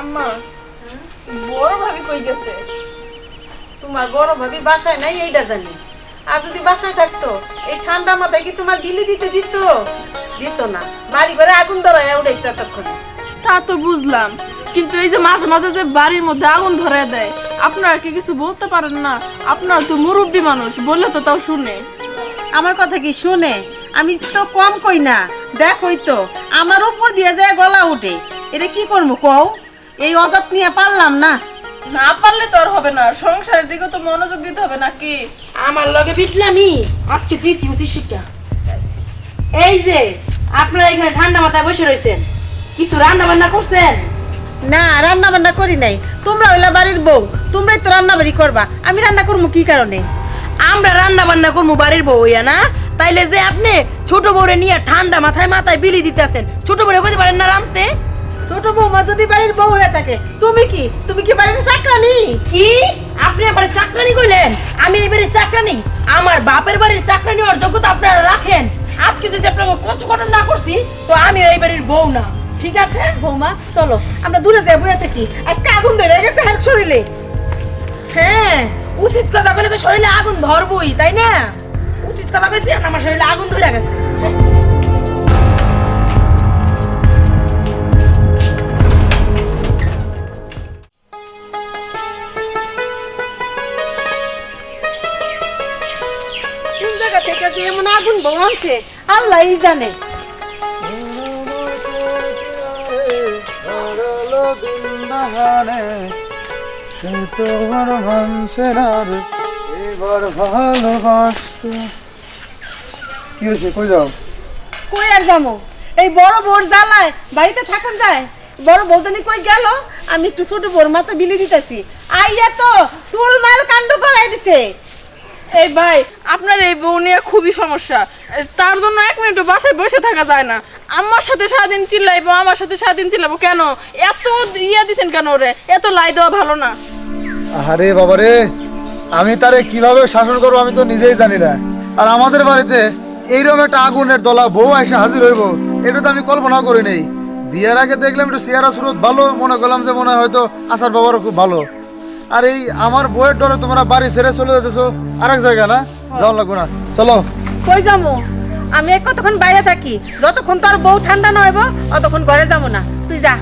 আম্মা বড় ভাবি কই গেছে? তোমার বড় ভাবি বাসায় নাই এইটা জানি। আর যদি বাসায় থাকতো এই ঠান্ডা মাথায় কি তোমার বিলি দিতে দিত? দিত না। বাড়ি ঘরে আগুন ধরায় তা তো বুঝলাম। কিন্তু এই যে মাঝে মাঝে যে বাড়ির মধ্যে আগুন ধরে দেয় আপনারা কি কিছু বলতে পারেন না? আপনারা তো মুরব্বী মানুষ বললে তো তাও শুনে। আমার কথা কি শুনে? আমি তো কম কই না। দেখোই তো আমার উপর দিয়ে যায় গলা উঠে। এটা কি করব কও? এই অজাত নিয়ে পারলাম না। না পারলে তো আর হবে না। সংসারের দিকে তো মনোযোগ দিতে হবে নাকি? আমার লগে বিটলামি আজকে দিছি উচিত শিক্ষা। এই যে আপনারা এখানে ঠান্ডা মাথায় বসে রয়েছেন। কিছু রান্না বান্না করছেন? না রান্না বান্না করি নাই। তোমরা হইলা বাড়ির বউ তোমরাই তো রান্না বাড়ি করবা। আমি রান্না করব কি কারণে? আমরা রান্না বান্না করব বাড়ির বউ হইয়া না? তাইলে যে আপনি ছোট বউরে নিয়ে ঠান্ডা মাথায় মাথায় বিলি দিতেছেন ছোট বউরে কইতে পারেন না রামতে ছোট বৌমা যদি বাড়ির বউ হয়ে থাকে তুমি কি? তুমি কি বাড়ির চাকরানি? কি? আপনি এবারে চাকরানি কইলেন? আমি এবারে চাকরানি। আমার বাপের বাড়ির চাকরানি হওয়ার যোগ্যতা আপনারা রাখেন। আজকে যদি আপনাকে কত ঘটনা না করছি তো আমি এই বাড়ির বউ না। ঠিক আছে? বৌমা চলো আমরা দূরে যাই বইয়া থাকি। আজকে আগুন ধরে গেছে হার শরীরে। হ্যাঁ উচিত কথা কইলে তো শরীরে আগুন ধরবই তাই না? উচিত কথা কইছি আমার শরীরে আগুন ধরে গেছে। আগুন বউ আনছে আল্লাহই জানে। সে তোমার ভাঙছে না রে এবার ভালোবাসতে কি হয়েছে? কই যাও? কই আর যাব? এই বড় বউর জ্বালায় বাড়িতে থাকুন যায়? বড় বউ জানি কই গেল? আমি একটু ছোট বোর মাথা বিলি দিতেছি। আইয়া তো তুল মাল কাণ্ড করাই দিছে। এই ভাই, আপনার এই বউ নিয়ে খুবই সমস্যা। তার জন্য এক মিনিট বাসায় বসে থাকা যায় না। আমার সাথে সারাদিন চিল্লাইবো আমার সাথে সারাদিন চিল্লাবো কেন? এত ইয়া দিচ্ছেন কেন ওরে? এত লাই দেওয়া ভালো না। আরে বাবা রে আমি তারে কীভাবে শাসন করব আমি তো নিজেই জানি না। আর আমাদের বাড়িতে এইরকম একটা আগুনের দলা বউ এসে হাজির হইব, এটা তো আমি কল্পনা করি নেই। বিয়ের আগে দেখলাম একটু চেহারা সুরত ভালো, মনে করলাম যে মনে হয় হয়তো আসার বাবারও খুব ভালো। আর এই আমার বউয়ের ডরে তোমরা বাড়ি ছেড়ে চলে যেতেছো। আরেক জায়গা না? যাওয়া লাগবো না চলো। কই যাব আমি কতক্ষণ বাইরে থাকি। যতক্ষণ তোর বউ ঠান্ডা না হইব অতক্ষণ ঘরে যাব না। তুই যা।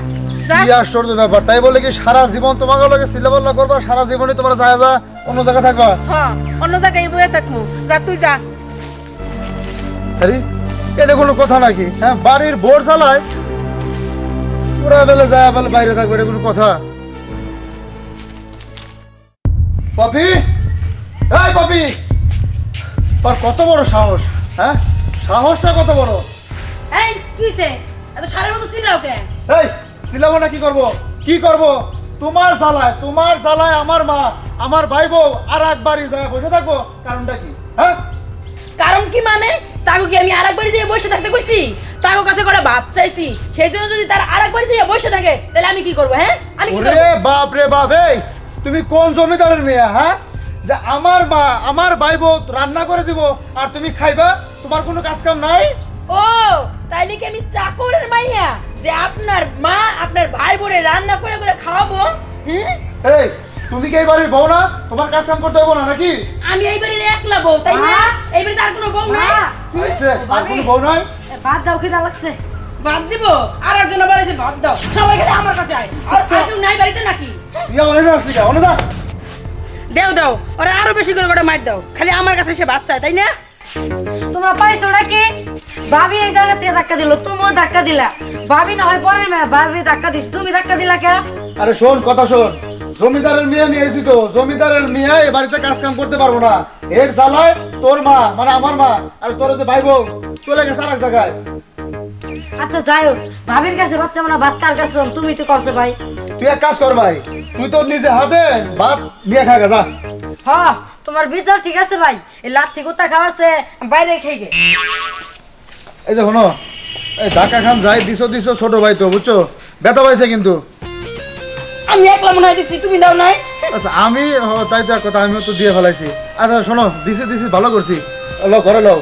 যা। কি আশ্চর্য ব্যাপার। তাই বলে কি সারা জীবন তোমাকে লগে সিলেবল্লা করবা? সারা জীবনই তোমার যায় যা অন্য জায়গায় থাকবা? হ্যাঁ অন্য জায়গায় বয়ে থাকব যা তুই যা। আরে এটা কোনো কথা নাকি? হ্যাঁ বাড়ির বোর চালায় ওরা বেলে যায় বেলে বাইরে থাকবে এটা কোনো কথা? পপি? এই পপি! তোর কত বড় সাহস হ্যাঁ? সাহসটা কত বড়? এই কি এত সারের মতো চিল্লাও কেন? এই না কি করব? কি করব? তোমার জ্বালায় তোমার জ্বালায় আমার মা আমার ভাই বউ আর এক বাড়ি যায় বসে থাকব। কারণটা কি? হ্যাঁ? কারণ কি মানে? তাকে কি আমি আরেকবার যেয়ে বসে থাকতে কইছি? তাকে কাছে করে ভাত চাইছি সেই জন্য যদি তার আরেকবার যেয়ে বসে থাকে তাহলে আমি কি করব হ্যাঁ? আমি কি করব? বাপ রে বাপ এই তুমি কোন জমিদারের মেয়ে হ্যাঁ? যে আমার মা আমার ভাই বউ রান্না করে দিব আর তুমি খাইবা তোমার কোনো কাজ কাম নাই? ও তাইলে কি আমি চাকরের মাইয়া? যে আপনার মা আপনার ভাই বোনে রান্না করে করে খাওয়াবো? হুম? এই তুমি কি এই বাড়ির বউ না? তোমার কাজ কাম করতে হবে না নাকি? আমি এই বাড়ির একলা বউ তাই না? এই বাড়িতে আর কোনো বউ নাই? হুম? আইছে আর কোনো বউ নাই? ভাত দাও খিদা লাগছে। ভাত দিব? আর একজন বাড়িতে ভাত দাও। সবাই খেলে আমার কাছে আয়। আর কেউ নাই বাড়িতে নাকি? ইয়া কা দেও দাও ওরা আরও বেশি করে করে মার দাও। খালি আমার কাছে এসে ভাত চায় তাই না? তোমরা পাইছো নাকি? ভাবি এই জায়গা থেকে ধাক্কা দিল তুমিও ধাক্কা দিলা। ভাবি না হয় পরের মেয়ে ভাবি ধাক্কা দিস তুমি ধাক্কা দিলা কে? আরে শোন কথা শোন। জমিদারের মেয়ে নিয়ে এসি তো জমিদারের মেয়ে এ বাড়িতে কাজ কাম করতে পারব না। এর জ্বালায় তোর মা মানে আমার মা আর তোর যে ভাই বউ চলে গেছে আরেক জায়গায়। আচ্ছা যাই হোক ভাবির কাছে বাচ্চা মানে ভাত কার কাছে তুমি তো করছ ভাই। তুই এক কাজ কর ভাই তুই তো নিজে হাতে ভাত খা যা। হ তোমার বিচার ঠিক আছে ভাই এই লাথি কুত্তা খাওয়াচ্ছে বাইরে খেয়ে গে। এই যে শোনো এই ঢাকা খান যাই দিছো দিছো ছোট ভাই তো বুঝছ? ব্যথা পাইছে কিন্তু। আমি একলা মনে হয় তুমি দাও নাই। আচ্ছা আমি হ, তাই তো এক কথা আমিও তো দিয়ে ফেলাইছি। আচ্ছা শোনো দিছি দিছি ভালো করছি। লো ঘরে লো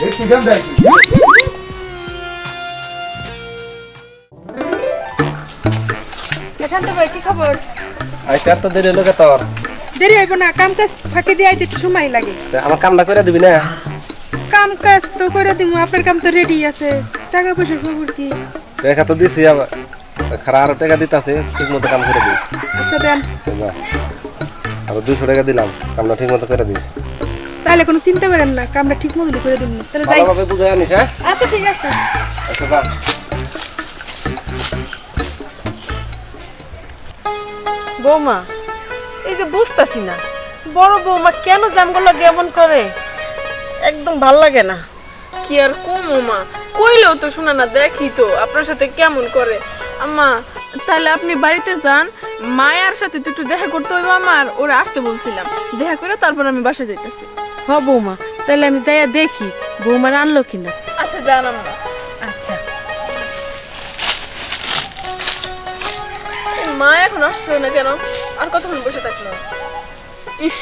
দেখছি কেন দেখি শান্ত ভাই কি খবর? আইতে আর তো দেরি হলো কে তোর? দেরি হইব না কাম কাজ ফাঁকি দিয়ে আইতে একটু সময় লাগে। আমার কামটা করে দিবি না? কাম কাজ তো করে দিব আপনার কাম তো রেডি আছে। টাকা পয়সার খবর কি? টাকা তো দিছি আবার খারা আরও টাকা দিতাছে ঠিক মতো কাম করে দিই আচ্ছা দেন। আরও দুশো টাকা দিলাম কামটা ঠিক মতো করে দিস তাহলে কোনো চিন্তা করেন না কামটা ঠিক মতো করে দিন তাহলে যাই। ভালোভাবে বুঝে আনিস হ্যাঁ? আচ্ছা ঠিক আছে। আচ্ছা বৌমা এই যে বুঝতাছি না বড় বৌমা কেন জামগুলো এমন করে? একদম ভালো লাগে না। কি আর কমো মা কইলেও তো শোনা না দেখি তো আপনার সাথে কেমন করে। আম্মা তাহলে আপনি বাড়িতে যান মায়ার সাথে তো একটু দেখা করতে হইব আমার ওরা আসতে বলছিলাম। দেখা করে তারপর আমি বাসা যাইতেছি। হ বৌমা তাহলে আমি যাইয়া দেখি বৌমার আনলো কিনা। আচ্ছা যান আম্মা। মা এখন আসছে না কেন? আর কতক্ষণ বসে থাকল? ইস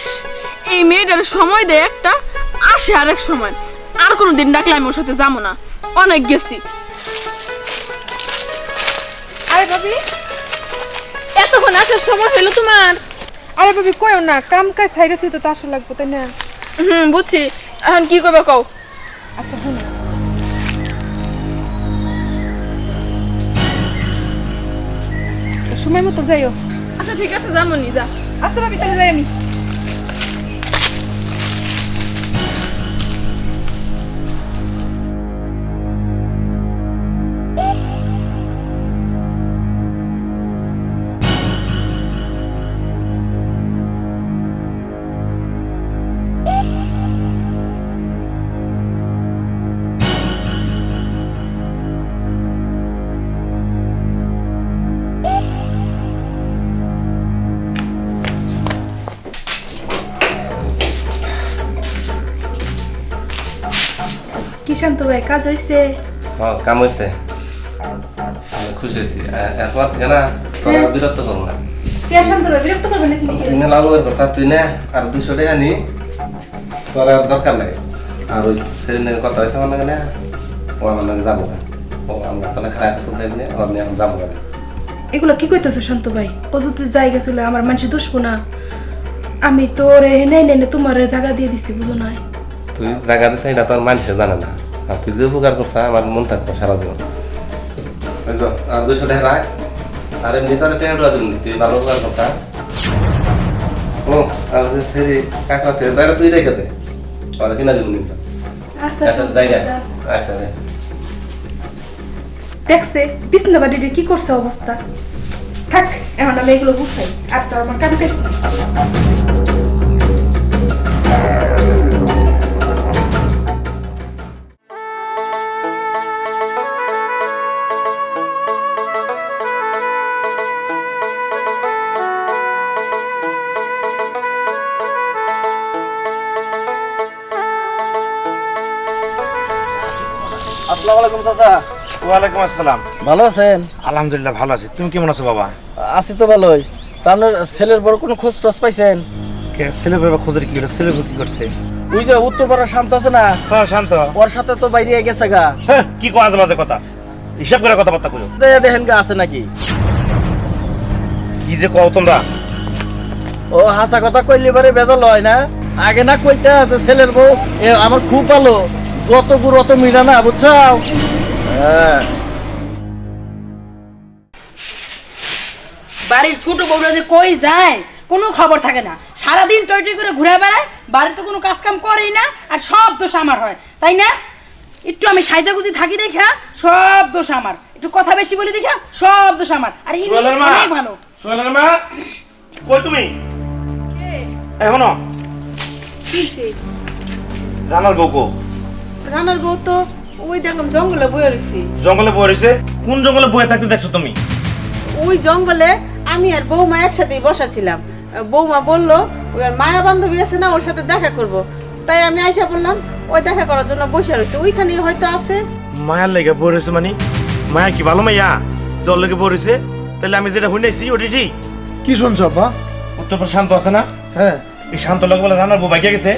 এই মেয়েটার সময় দেয় একটা আসে সময়। আর কোনো দিন ডাকলে আমি ওর সাথে যাব না। অনেক গেছি। আরে ভাবি এতক্ষণ আসার সময় হলো তোমার। আরে ভাবি কইও না কাম কাজ সাইডে তুই তো লাগবো তাই না? হুম বুঝছি। এখন কি করবে কও? আচ্ছা শোনো সময় মতো যাইও। আচ্ছা ঠিক আছে যাব নি যা। আচ্ছা ভাবি তাহলে যাই আমি। শান্ত ভাই কাজ হইছে হ্যাঁ কাম হয়েছে আমি খুশি হয়েছি এ- এরপর থেকে না তোরা বিরক্ত করব না কে শান্ত ভাই বিরক্ত করবেন নাকি তুই না লাভ করব স্যার তুই না আর দুশো টাকা নি তোর আর দরকার নাই আর ওই সেদিন নাকি কথা হয়েছে আমার নাকি না ও আমার নাকি যাব না ও আমরা তাহলে খারাপ করতে নে ও আমি এখন যাব না এগুলো কি কইতেছো শান্ত ভাই ও যদি জায়গা আমার মানুষ দুষবো না আমি তো রে নেই নেই তোমার জায়গা দিয়ে দিছি বুঝো না তুই জায়গা দিস এটা তোর মানুষে জানে না আর তুই যে উপকার করছ আমার মন থাকব সারা জীবন আর দুশো টাকা রাখ। আর এমনি তোর টেন দিন তুই ভালো উপকার করছ ও আর যে সেরি কাকা তুই জায়গা তুই রেখে দে। আর কিনা আচ্ছা আচ্ছা শান্ত জায়গা। আচ্ছা। দেখছে বিছনা বাড়িতে কি করছে অবস্থা? থাক এখন আমি এগুলো বুঝাই আর তো আমার কাম কাজ আলাইকুম চাচা। ওয়ালাইকুম আসসালাম। ভালো আছেন? আলহামদুলিল্লাহ ভালো আছি। তুমি কেমন আছো বাবা? আছি তো ভালোই। তা আপনার ছেলের বড় কোনো খোঁজ টোজ পাইছেন? কে? ছেলে বাবা খোঁজের কি হলো ছেলে কি করছে? ওই যে উত্তরপাড়া শান্ত আছে না? হ্যাঁ শান্ত। ওর সাথে তো বাইরে গেছে গা। হ্যাঁ, কি কো আজে বাজে কথা? হিসাব করে কথাবার্তা কইও যে দেখেন গা আছে নাকি? কি যে কও তোমরা? ও হাসা কথা কইলে বেজাল হয় না। আগে না কইতা যে ছেলের বউ আমার খুব ভালো। যত গুড় অত মিলা না বুঝছ হ্যাঁ। বাড়ির ছোট বউরা যে কই যায় কোনো খবর থাকে না। সারাদিন টই টই করে ঘুরে বেড়ায় বাড়িতে কোনো কাজ কাম করেই না আর সব দোষ আমার হয় তাই না? একটু আমি সাইজা গুজি থাকি দেখা সব দোষ আমার। একটু কথা বেশি বলি দেখা সব দোষ আমার। আর ইনি সোহেলের মা অনেক ভালো। সোহেলের মা কই তুমি? এখনও? রানার বউকো রানার বউ তো ওই দেখলাম জঙ্গলে বয়ে রয়েছি জঙ্গলে বয়ে রয়েছে কোন জঙ্গলে বয়ে থাকতে দেখছ তুমি? ওই জঙ্গলে আমি আর বৌমা একসাথেই বসাছিলাম। বৌমা বলল ওই আর মায়া বান্ধবী আছে না ওর সাথে দেখা করব। তাই আমি আইসা বললাম ওই দেখা করার জন্য বসে রয়েছে ওইখানে হয়তো আছে। মায়ার লেগে বয়ে রয়েছে মানে? মায়া কি ভালো মাইয়া? জল লেগে বয়ে রয়েছে তাহলে আমি যেটা শুনেছি ওটি ঠিক। কি শুনছো আব্বা? উত্তর শান্ত আছে না? হ্যাঁ। এই শান্ত লোক বলে রান্নার বউ বাইকে গেছে?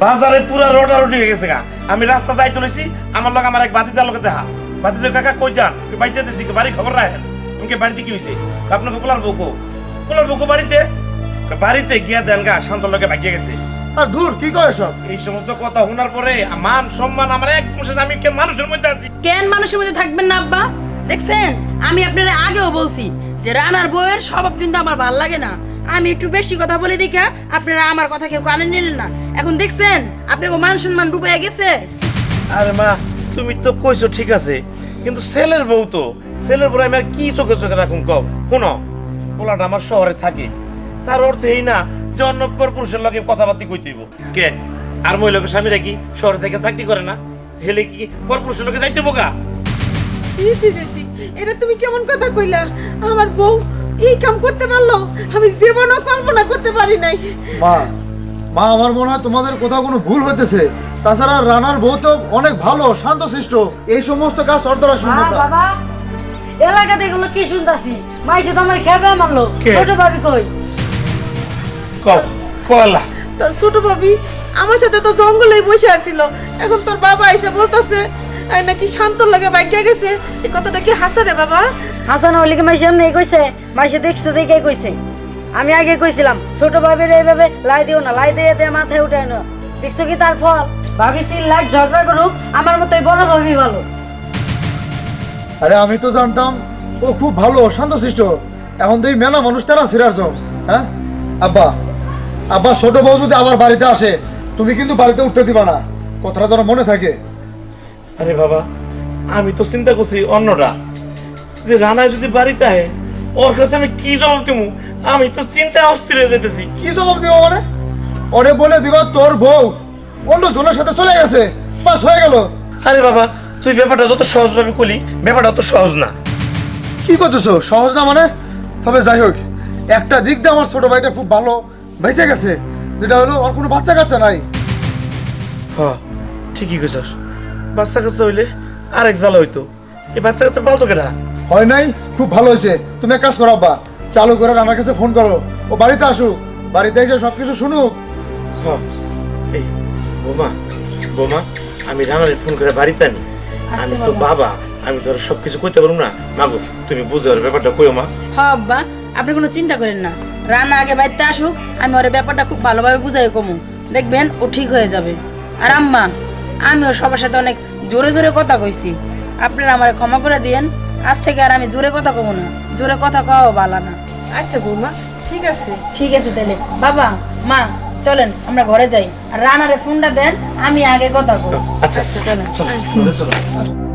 বাজার- পুরা রুটি হয়ে গেছে গা। আমি রাস্তা দায়িত্ব লইছি আমার লোক আমার এক বাতিদার লোকে দেখা। বাতিদার কাকা কই যান? বাইতে দিছি কি বাড়ি খবর রাখেন? আমাকে বাড়িতে কি হয়েছে আপনাকে পোলার বউকো পোলার বউকো বাড়িতে? বাড়িতে গিয়া দেন গা শান্ত লোকে ভাগিয়ে গেছে। আর দূর কি কয় সব এই সমস্ত কথা শোনার পরে মান সম্মান আমার একদম শেষ আমি কে মানুষের মধ্যে আছি। কেন মানুষের মধ্যে থাকবেন না আব্বা? দেখছেন? আমি আপনারা আগেও বলছি যে রানার বউয়ের স্বভাব কিন্তু আমার ভালো লাগে না। আমি একটু বেশি কথা বলে দেখা আপনারা আমার কথা কেউ কানে নিলেন না। এখন দেখছেন আপনাকে মান সম্মান ডুবে গেছে? আরে মা তুমি তো কইছো ঠিক আছে কিন্তু ছেলের বউ তো ছেলের বউ আমি আর কি চোখে চোখে রাখুন কও? শোনো পোলাটা আমার শহরে থাকে তার অর্থ এই না যে অন্য পর পুরুষের লগে কথাবার্তি কইতেইব কে? আর মহিলাকে স্বামীরা কি শহরে থেকে চাকরি করে না? হেলে কি পর পুরুষের লগে যাইতে বোকা। এটা তুমি কেমন কথা কইলা? আমার বউ এই কাম করতে পারল? আমি জীবনও কল্পনা করতে পারি নাই। মা মা আমার মনে হয় তোমাদের কোথাও কোনো ভুল হইতেছে। তাছাড়া রানার বউ তো অনেক ভালো শান্তশিষ্ট এই সমস্ত কাজ ওর দ্বারা মা সম্ভব না। বাবা এলাকাতে এগুলো কি শুনতাছি? মাইসে তো আমার খেবে মারলো। ছোট ভাবি কই? কলা। তোর ছোট ভাবি আমার সাথে তো জঙ্গলেই বসে আছিল। এখন তোর বাবা এসে বলতাছে এই নাকি শান্ত লাগে বাইকে গেছে? এই কথাটা কি হাসা রে বাবা? হাসান হলিকে মাইসে এমনি কইছে মাইসে দেখছে দেখে কইছে। আমি আগে কইছিলাম ছোট ভাবির এইভাবে লাই দিও না লাই দিয়ে দিয়ে মাথায় উঠে না দেখছ কি তার ফল? ভাবি সিল লাখ ঝগড়া করুক আমার মতো এই বড় ভাবি ভালো। আরে আমি তো জানতাম ও খুব ভালো শান্ত শান্তশিষ্ট এখন দেখি মেলা মানুষ তারা সিরাজ হ্যাঁ? আব্বা আব্বা ছোট বউ যদি আবার বাড়িতে আসে তুমি কিন্তু বাড়িতে উঠতে দিবা না। কথাটা যেন মনে থাকে। আরে বাবা আমি তো চিন্তা করছি অন্যরা। যে রানায় যদি বাড়িতে আহে ওর কাছে আমি কি জবাব দেবো আমি তো চিন্তা অস্থির হয়ে যেতেছি। কি জবাব দিবা মানে? ওরে বলে দিবা তোর বউ অন্য জনের সাথে চলে গেছে বাস হয়ে গেল। আরে বাবা তুই ব্যাপারটা যত সহজভাবে কলি ব্যাপারটা তো সহজ না। কি করতেছো? সহজ না মানে? তবে যাই হোক একটা দিক দিয়ে আমার ছোট ভাইটা খুব ভালো বেঁচে গেছে যেটা হলো ওর কোনো বাচ্চা কাচ্চা নাই। হ ঠিকই কইছস। বাচ্চা কাচ্চা হইলে আরেক জ্বালা হইতো। এই বাচ্চা কাচ্চা পালতো কেটা হয় নাই? খুব ভালো হয়েছে। তুমি এক কাজ করো আব্বা। চালু করে রানার কাছে ফোন করো। ও বাড়িতে আসুক। বাড়িতে এসে সবকিছু শুনুক। এই বোমা বোমা আমি রানারে ফোন করে বাড়িতে আনি। আমি তো বাবা। আমি তোর সবকিছু কইতে পারব না। মাগো তুমি বুঝে ওর ব্যাপারটা কইও মা। হ আব্বা আপনি কোনো চিন্তা করেন না। রান্না আগে বাড়িতে আসুক আমি ওর ব্যাপারটা খুব ভালোভাবে বুঝাই কমু। দেখবেন ও ঠিক হয়ে যাবে। আর আম্মা আমিও সবার সাথে অনেক জোরে জোরে কথা কইছি। আপনারা আমার ক্ষমা করে দিয়েন। আজ থেকে আর আমি জোরে কথা কব না। জোরে কথা কওয়া বালা না। আচ্ছা বৌমা ঠিক আছে। ঠিক আছে তাহলে। বাবা মা চলেন আমরা ঘরে যাই। আর রানারে ফোনটা দেন আমি আগে কথা বলব আচ্ছা আচ্ছা চলেন। চলো চলো